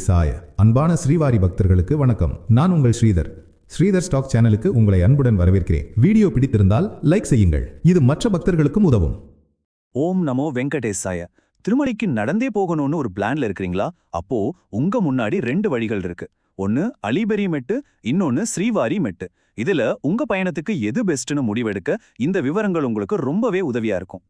வெங்கடேசாய அன்பான ஸ்ரீவாரி பக்தர்களுக்கு வணக்கம். நான் உங்கள் ஸ்ரீதர். ஸ்ரீதர் ஸ்டாக் சேனலுக்கு உங்களை அன்புடன் வரவேற்கிறேன். வீடியோ பிடித்திருந்தால் லைக் செய்யுங்கள். இது மற்ற பக்தர்களுக்கும் உதவும். ஓம் நமோ வெங்கடேசாய. திருமலைக்கு நடந்தே போகணும்னு ஒரு பிளான்ல இருக்கிறீங்களா? அப்போ உங்க முன்னாடி ரெண்டு வழிகள் இருக்கு. ஒன்னு அலிபெரி மெட்டு இன்னொன்னு ஸ்ரீவாரி மெட்டு. இதுல உங்க பயணத்துக்கு எது பெஸ்ட்னு முடிவெடுக்க இந்த விவரங்கள் உங்களுக்கு ரொம்பவே உதவியா இருக்கும்.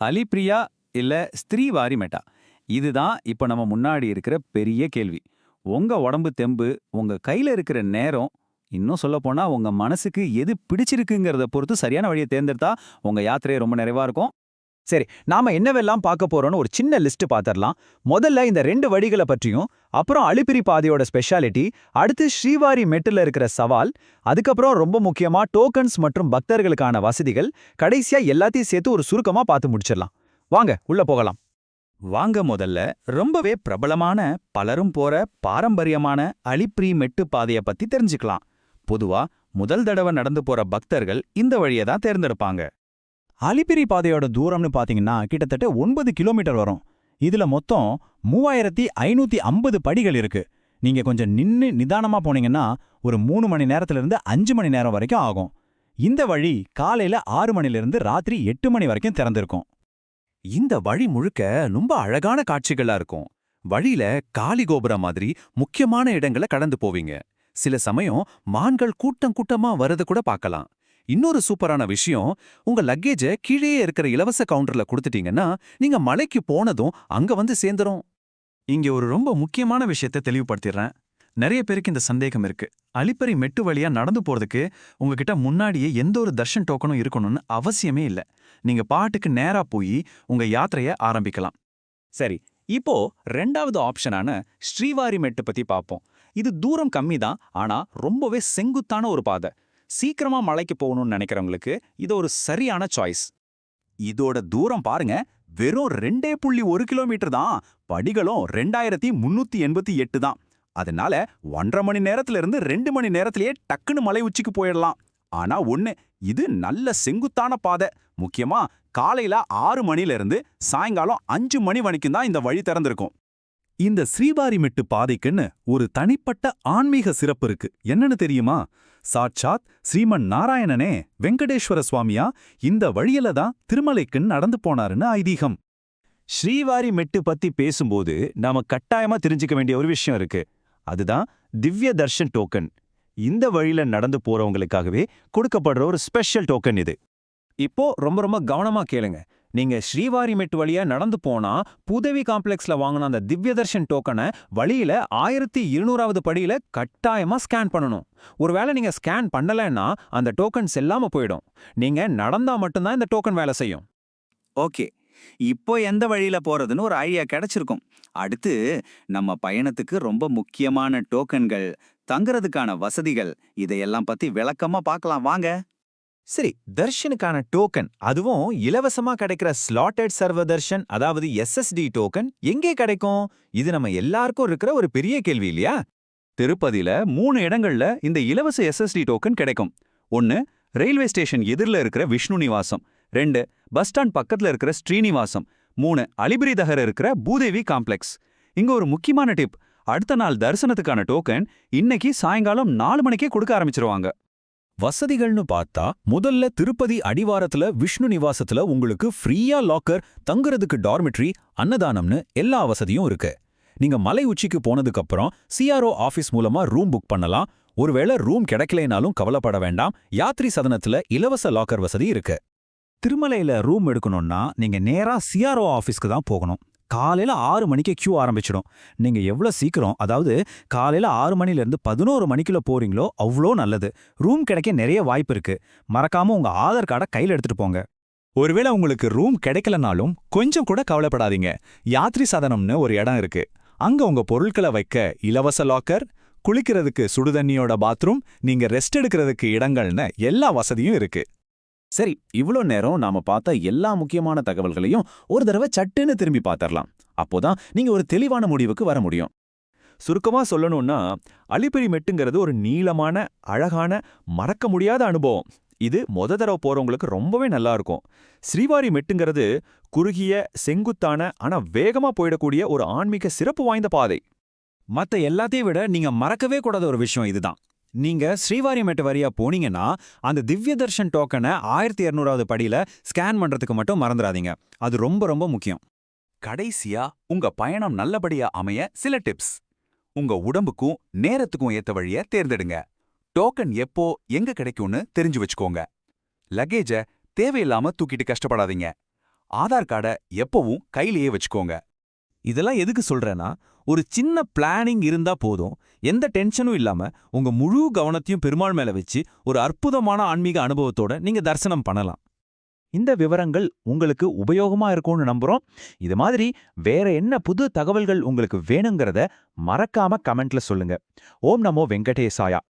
அலிப்ரியா இல்ல ஸ்திரீவாரி மெட்டா? இதுதான் இப்ப நம்ம முன்னாடி இருக்கிற பெரிய கேள்வி. உங்க உடம்பு தெம்பு உங்க கையில இருக்கிற நேரம் இன்னும் சொல்ல போனா உங்க மனசுக்கு எது பிடிச்சிருக்குங்கிறத பொறுத்து சரியான வழியை தேர்ந்தெடுத்தா உங்க யாத்திரையை ரொம்ப நிறைவா இருக்கும். சரி நாம என்னவெல்லாம் பார்க்க போறோம்னு ஒரு சின்ன லிஸ்ட் பாத்திரலாம். முதல்ல இந்த ரெண்டு வழிகளை பற்றியும் அப்புறம் அழுப்பிரி பாதையோட ஸ்பெஷாலிட்டி அடுத்து ஸ்ரீவாரி மெட்டுல இருக்கிற சவால் அதுக்கப்புறம் ரொம்ப முக்கியமா டோக்கன்ஸ் மற்றும் பக்தர்களுக்கான வசதிகள் கடைசியா எல்லாத்தையும் சேர்த்து ஒரு சுருக்கமா பார்த்து முடிச்சிடலாம். வாங்க உள்ள போகலாம். வாங்க முதல்ல ரொம்பவே பிரபலமான பலரும் போற பாரம்பரியமான அலிப்ரி மெட்டு பாதைய பத்தி தெரிஞ்சுக்கலாம். பொதுவா முதல் தடவை நடந்து போற பக்தர்கள் இந்த வழியை தான் தேர்ந்தெடுப்பாங்க. அலிப்பிரி பாதையோட தூரம்னு பாத்தீங்கன்னா கிட்டத்தட்ட ஒன்பது கிலோமீட்டர் வரும். இதுல மொத்தம் மூவாயிரத்தி ஐநூத்தி ஐம்பது படிகள் இருக்கு. நீங்க கொஞ்சம் நின்னு நிதானமா போனீங்கன்னா ஒரு மூணு மணி நேரத்துல இருந்து அஞ்சு மணி நேரம் வரைக்கும் ஆகும். இந்த வழி காலையில ஆறு மணில இருந்து ராத்திரி எட்டு மணி வரைக்கும் திறந்திருக்கும். இந்த வழி முழுக்க ரொம்ப அழகான காட்சிகளா இருக்கும். வழியில காளி கோபுரம் மாதிரி முக்கியமான இடங்களை கடந்து போவீங்க. சில சமயம் மான்கள் கூட்டம் கூட்டமா வரது கூட பார்க்கலாம். இன்னொரு சூப்பரான விஷயம் உங்க லக்கேஜ கீழே இருக்கிற இலவச கவுண்டர்ல கொடுத்துட்டீங்கன்னா நீங்க மலைக்கு போனதும் அங்க வந்து சேர்ந்துரும். இங்க ஒரு ரொம்ப முக்கியமான விஷயத்தை தெளிவுபடுத்திடுறேன். நிறைய பேருக்கு இந்த சந்தேகம் இருக்கு. அழிப்பறை மெட்டு வழியா நடந்து போறதுக்கு உங்ககிட்ட முன்னாடியே எந்த ஒரு தர்ஷன் டோக்கனும் இருக்கணும்னு அவசியமே இல்ல. நீங்க பாட்டுக்கு நேரா போய் உங்க யாத்திரைய ஆரம்பிக்கலாம். சரி இப்போ ரெண்டாவது ஆப்ஷனான ஸ்ரீவாரி மெட்டு பத்தி பார்ப்போம் இது தூரம் கம்மி தான் ஆனா ரொம்பவே செங்குத்தான ஒரு பாதை. சீக்கிரமா மலைக்கு போகணும்னு நினைக்கிறவங்களுக்கு இது ஒரு சரியான சாய்ஸ் இதோட தூரம் பாருங்க வெறும் ரெண்டே புள்ளி ஒரு கிலோமீட்டர் தான். படிகளும் ரெண்டாயிரத்தி முன்னூத்தி எண்பத்தி எட்டு தான். அதனால ஒன்றரை மணி நேரத்துல இருந்து ரெண்டு மணி நேரத்திலேயே டக்குன்னு மலை உச்சிக்கு போயிடலாம். ஆனா ஒண்ணு இது நல்ல செங்குத்தான பாதை. முக்கியமா காலையில ஆறு மணில இருந்து சாயங்காலம் அஞ்சு மணி வரைக்கும் தான் இந்த வழி திறந்திருக்கும். இந்த ஸ்ரீபாரிமெட்டு பாதைக்குன்னு ஒரு தனிப்பட்ட ஆன்மீக சிறப்பு இருக்கு. என்னன்னு தெரியுமா? சாட்சாத் ஸ்ரீமன் நாராயணனே வெங்கடேஸ்வர சுவாமியா இந்த வழியில தான் திருமலைக்குன்னு நடந்து போனாருன்னு ஐதீகம். ஸ்ரீவாரி மெட்டு பத்தி பேசும்போது நாம கட்டாயமா தெரிஞ்சுக்க வேண்டிய ஒரு விஷயம் இருக்கு. அதுதான் திவ்ய தர்ஷன் டோக்கன். இந்த வழியில நடந்து போறவங்களுக்காகவே கொடுக்கப்படுற ஒரு ஸ்பெஷல் டோக்கன் இது. இப்போ ரொம்ப ரொம்ப கவனமா கேளுங்க. நீங்க ஸ்ரீவாரி மெட்டு வழியா நடந்து போனா புதவி காம்ப்ளெக்ஸ்ல வாங்கின அந்த திவ்ய தர்ஷன் டோக்கனை வழியில ஆயிரத்தி இருநூறாவது படியில கட்டாயமா ஸ்கேன் பண்ணணும். ஒருவேளை நீங்க ஸ்கேன் பண்ணலைன்னா அந்த டோக்கன் செல்லாம போயிடும். நீங்க நடந்தா மட்டும்தான் இந்த டோக்கன் வேலை செய்யும். ஓகே. இப்போ எந்த வழியில போறதுன்னு ஒரு ஐடியா கிடைச்சிருக்கும். அடுத்து நம்ம பயணத்துக்கு ரொம்ப முக்கியமான டோக்கன்கள் தங்குறதுக்கான வசதிகள் இதையெல்லாம் பத்தி விளக்கமா பார்க்கலாம். வாங்க. சரி தர்ஷனுக்கான டோக்கன் அதுவும் இலவசமா கிடைக்கிற ஸ்லாட்டட் சர்வ தர்ஷன் அதாவது எஸ்எஸ்டி டோக்கன் எங்கே கிடைக்கும்? இது நம்ம எல்லாருக்கும் இருக்கிற ஒரு பெரிய கேள்வி இல்லையா? திருப்பதியில மூணு இடங்கள்ல இந்த இலவச எஸ்எஸ்டி டோக்கன் கிடைக்கும். ஒன்னு ரயில்வே ஸ்டேஷன் எதிரில் இருக்கிற விஷ்ணு நிவாசம். ரெண்டு பஸ் ஸ்டாண்ட் பக்கத்துல இருக்கிற ஸ்ரீனிவாசம். மூணு அலிபிரிதகர் இருக்கிற பூதேவி காம்ப்ளெக்ஸ். இங்க ஒரு முக்கியமான டிப் அடுத்த நாள் தரிசனத்துக்கான டோக்கன் இன்னைக்கு சாயங்காலம் நாலு மணிக்கே கொடுக்க ஆரம்பிச்சிருவாங்க. வசதிகள்னு பார்த்தா முதல்ல திருப்பதி அடிவாரத்துல விஷ்ணு நிவாசத்துல உங்களுக்கு ஃப்ரீயா லாக்கர் தங்குறதுக்கு டார்மிட்ரி அன்னதானம்னு எல்லா வசதியும் இருக்கு. நீங்க மலை உச்சிக்கு போனதுக்கு அப்புறம் சிஆர்ஓ ஆஃபீஸ் மூலமா ரூம் புக் பண்ணலாம். ஒருவேளை ரூம் கிடைக்கலைனாலும் கவலைப்பட வேண்டாம். யாத்ரி சதனத்துல இலவச லாக்கர் வசதி இருக்கு. திருமலையில் ரூம் எடுக்கணும்னா நீங்க நேரா சிஆர்ஓ ஆஃபீஸ்க்கு தான் போகணும். காலையில ஆறு மணிக்கு க்யூ ஆரம்பிச்சிடும். நீங்க எவ்வளோ சீக்கிரம் அதாவது காலையில ஆறு மணில இருந்து பதினோரு மணிக்குள்ள போறீங்களோ அவ்வளோ நல்லது. ரூம் கிடைக்க நிறைய வாய்ப்பு இருக்குது மறக்காம உங்க ஆதார் கார்டை கையில எடுத்துட்டு போங்க. ஒருவேளை உங்களுக்கு ரூம் கிடைக்கலனாலும் கொஞ்சம் கூட கவலைப்படாதீங்க. யாத்ரி சதனம்னு ஒரு இடம் இருக்கு. அங்க உங்க பொருட்களை வைக்க இலவச லாக்கர் குளிக்கிறதுக்கு சுடுதண்ணியோட பாத்ரூம் நீங்க ரெஸ்ட் எடுக்கிறதுக்கு இடங்கள்னு எல்லா வசதியும் இருக்கு. சரி இவ்ளோ நேரம் நாம பார்த்த எல்லா முக்கியமான தகவல்களையும் ஒரு தடவை சட்டுன்னு திரும்பி பார்த்தரலாம். அப்போதான் நீங்க ஒரு தெளிவான முடிவுக்கு வர முடியும். சுருக்கமா சொல்லணும்னா அலிப்பிரி மெட்டுங்கிறது ஒரு நீளமான அழகான மறக்க முடியாத அனுபவம். இது மொத தடவை போறவங்களுக்கு ரொம்பவே நல்லா இருக்கும். ஸ்ரீவாரி மெட்டுங்கிறது குறுகிய செங்குத்தான ஆனா வேகமா போயிடக்கூடிய ஒரு ஆன்மீக சிறப்பு வாய்ந்த பாதை. மத்த எல்லாத்தையும் விட நீங்க மறக்கவே கூடாத ஒரு விஷயம் இதுதான். நீங்க ஸ்ரீவாரியமேட்டு வரியா போனீங்கன்னா அந்த திவ்ய தர்ஷன் டோக்கனை ஆயிரத்தி இரநூறாவது படியில ஸ்கேன் பண்றதுக்கு மட்டும் மறந்துடாதீங்க அது ரொம்ப ரொம்ப முக்கியம். கடைசியா உங்க பயணம் நல்லபடியா அமைய சில டிப்ஸ் உங்க உடம்புக்கும் நேரத்துக்கும் ஏத்த வழிய தேர்ந்தெடுங்க. டோக்கன் எப்போ எங்க கிடைக்கும்னு தெரிஞ்சு வச்சுக்கோங்க. லக்கேஜ தேவையில்லாம தூக்கிட்டு கஷ்டப்படாதீங்க. ஆதார் கார்டை எப்பவும் கையிலேயே வச்சுக்கோங்க. இதெல்லாம் எதுக்கு சொல்றேன்னா ஒரு சின்ன பிளானிங் இருந்தா போதும். எந்த டென்ஷனும் இல்லாம உங்க முழு கவனத்தையும் பெருமாள் மேல வச்சு ஒரு அற்புதமான ஆன்மீக அனுபவத்தோட நீங்க தரிசனம் பண்ணலாம். இந்த விவரங்கள் உங்களுக்கு உபயோகமா இருக்கும்னு நம்புறோம். இது மாதிரி வேற என்ன புது தகவல்கள் உங்களுக்கு வேணுங்கிறத மறக்காம கமெண்ட்ல சொல்லுங்க. ஓம் நமோ வெங்கடேசாயா.